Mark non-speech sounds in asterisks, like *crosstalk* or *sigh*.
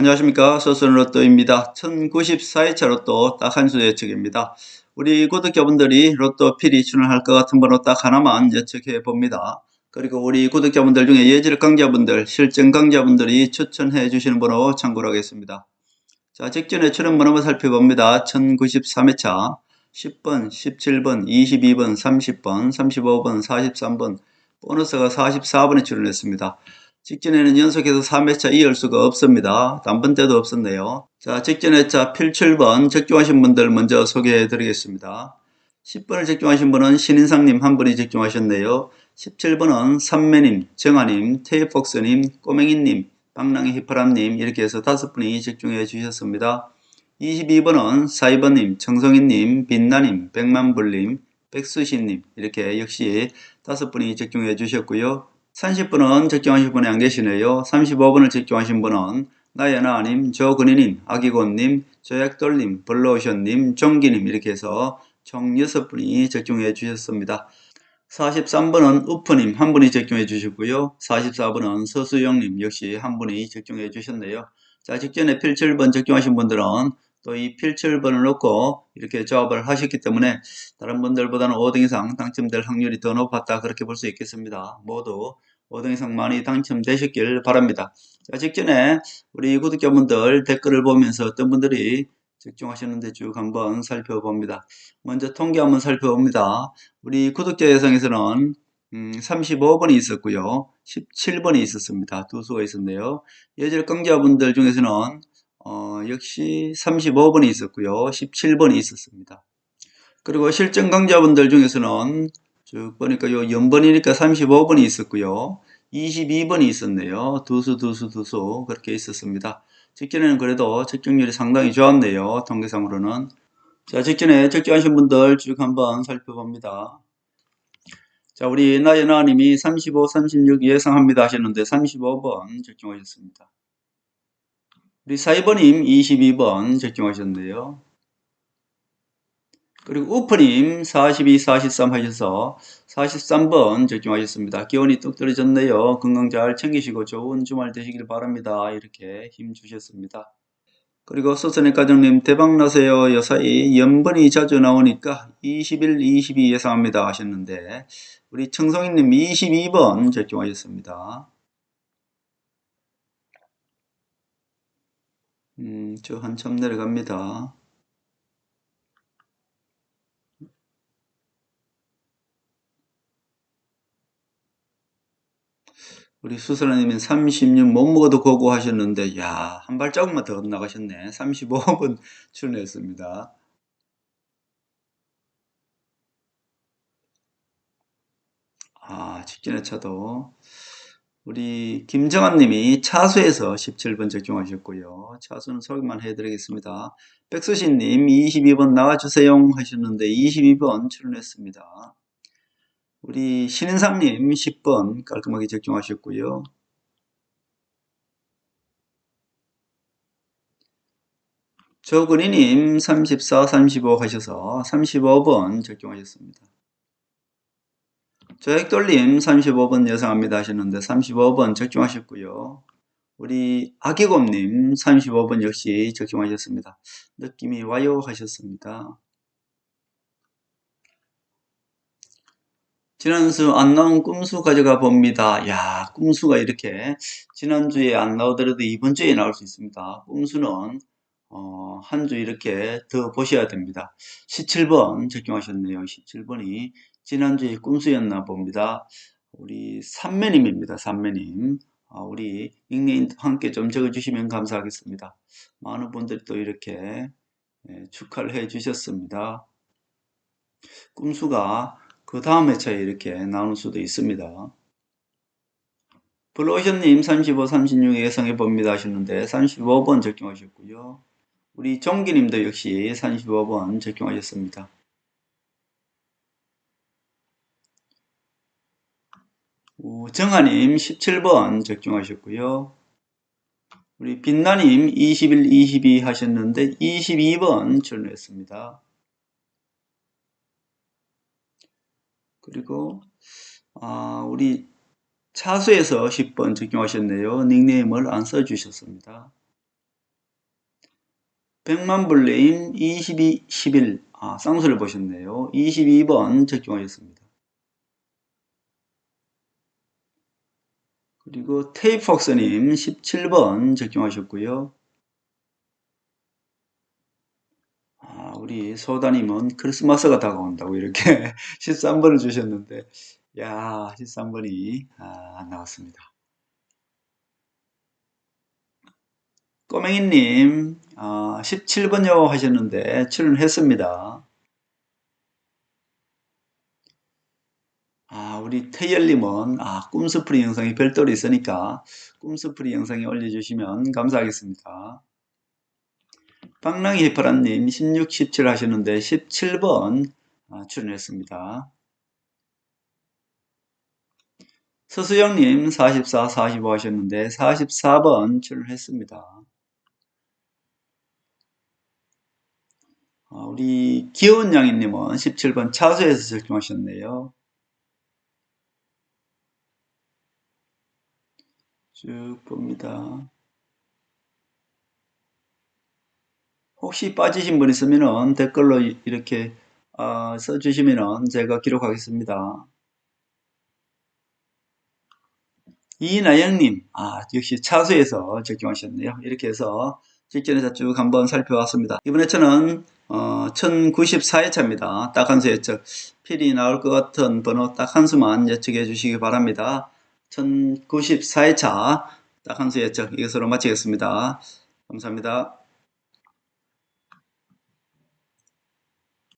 안녕하십니까. 서순 로또입니다. 1094회차 로또 딱 한 수 예측입니다. 우리 구독자분들이 로또 필히 출연할 것 같은 번호 딱 하나만 예측해 봅니다. 그리고 우리 구독자분들 중에 예질 강자분들, 실전 강자분들이 추천해 주시는 번호 참고로 하겠습니다. 자, 직전에 출연 번호만 살펴봅니다. 1093회차 10번, 17번, 22번, 30번, 35번, 43번, 보너스가 44번에 출연했습니다. 직전에는 연속해서 3회차 이을 수가 없습니다. 단번 때도 없었네요. 자, 직전 회차 필출번 적중하신 분들 먼저 소개해 드리겠습니다. 10번을 적중하신 분은 신인상님 한 분이 적중하셨네요. 17번은 삼매님, 정아님, 테이폭스님, 꼬맹이님, 방랑의 히파람님 이렇게 해서 다섯 분이 적중해 주셨습니다. 22번은 사이버님, 청성인님, 빛나님, 백만불님, 백수신님 이렇게 역시 다섯 분이 적중해 주셨고요. 30분은 적중하신 분이 안 계시네요. 35번을 적중하신 분은 나연아님, 조근희님, 아기곤님, 조약돌님, 블러오션님, 종기님 이렇게 해서 총 6분이 적중해 주셨습니다. 43번은 우프님 한 분이 적중해 주셨고요. 44번은 서수영님 역시 한 분이 적중해 주셨네요. 자, 직전에 필출번 적중하신 분들은 또 이 필출번을 놓고 이렇게 조합을 하셨기 때문에 다른 분들보다는 5등 이상 당첨될 확률이 더 높았다 그렇게 볼 수 있겠습니다. 모두 5등 이상 많이 당첨되셨길 바랍니다. 자, 직전에 우리 구독자분들 댓글을 보면서 어떤 분들이 적중하셨는데 쭉 한번 살펴봅니다. 먼저 통계 한번 살펴봅니다. 우리 구독자 예상에서는 음, 35번이 있었고요. 17번이 있었습니다. 두 수가 있었네요. 예절 강자분들 중에서는 어, 역시 35번이 있었고요. 17번이 있었습니다. 그리고 실전 강자분들 중에서는 쭉 보니까 요 연번이니까 35번이 있었고요. 22번이 있었네요. 두수, 두수, 두수 그렇게 있었습니다. 직전에는 그래도 적중률이 상당히 좋았네요. 통계상으로는. 자, 직전에 적중하신 분들 쭉 한번 살펴봅니다. 자, 우리 나연아님이 35, 36 예상합니다 하셨는데 35번 적중하셨습니다. 우리 사이버님 22번 적중하셨네요. 그리고 우프님 42, 43 하셔서 43번 적중하셨습니다. 기온이 뚝 떨어졌네요. 건강 잘 챙기시고 좋은 주말 되시길 바랍니다. 이렇게 힘 주셨습니다. 그리고 소선의 가정님 대박나세요. 요사이 연번이 자주 나오니까 21, 22 예상합니다 하셨는데 우리 청성이님 22번 적중하셨습니다. 음, 저 한참 내려갑니다. 우리 수선아님은 36 못 먹어도 고고 하셨는데, 야, 한 발자국만 더 나가셨네. 35번 출연했습니다. 아, 직전에 차도. 우리 김정환님이 차수에서 17번 적중하셨고요. 차수는 소개만 해드리겠습니다. 백수신님 22번 나와주세요 하셨는데 22번 출연했습니다. 우리 신인상님 10번 깔끔하게 적중하셨고요. 조근희님 34, 35 하셔서 35번 적중하셨습니다. 조액돌림 35번 예상합니다 하셨는데 35번 적중하셨고요. 우리 아기곰님 35번 역시 적중하셨습니다. 느낌이 와요 하셨습니다. 지난주 안 나온 꿈수 가져가 봅니다. 야, 꿈수가 이렇게 지난주에 안 나오더라도 이번 주에 나올 수 있습니다. 꿈수는 어, 한 주 이렇게 더 보셔야 됩니다. 17번 적중하셨네요. 17번이 지난주에 꿈수였나 봅니다. 우리 삼매님입니다. 삼매님. 아, 우리 닉네임 함께 좀 적어주시면 감사하겠습니다. 많은 분들이 또 이렇게 예, 축하를 해 주셨습니다. 꿈수가 그 다음 회차에 이렇게 나올 수도 있습니다. 블로오션님 35, 36 예상해 봅니다 하셨는데 35번 적중하셨고요. 우리 종기님도 역시 35번 적중하셨습니다. 정하님 17번 적중하셨고요. 우리 빛나님 21, 22 하셨는데 22번 출연했습니다. 그리고 아, 우리 차수에서 10번 적용하셨네요. 닉네임을 안 써주셨습니다. 백만불님 22, 11. 아, 쌍수를 보셨네요. 22번 적용하셨습니다. 그리고 테이프웍스님 17번 적용하셨고요. 아, 우리 소다님은 크리스마스가 다가온다고 이렇게 *laughs* 13번을 주셨는데, 야, 13번이 아, 안 나왔습니다. 꼬맹이님, 아, 17번요 하셨는데 출연했습니다. 아, 우리 태열님은 아, 꿈스프리 영상이 별도로 있으니까 꿈스프리 영상에 올려주시면 감사하겠습니다. 방랑이 해파라님 16, 17 하셨는데 17번 아, 출연했습니다. 서수영님 44, 45 하셨는데 44번 출연했습니다. 아, 우리 귀여운 양이님은 17번 차수에서 적용하셨네요. 쭉 봅니다. 혹시 빠지신 분 있으면 댓글로 이렇게 어, 써주시면 제가 기록하겠습니다. 이나영님, 아, 역시 차수에서 적용하셨네요. 이렇게 해서 직전에서 쭉 한번 살펴봤습니다. 이번에 저는 어, 1094회차입니다. 딱 한 수 예측. 필이 나올 것 같은 번호 딱 한 수만 예측해 주시기 바랍니다. 1094회차 딱 한 수 예측 이것으로 마치겠습니다. 감사합니다.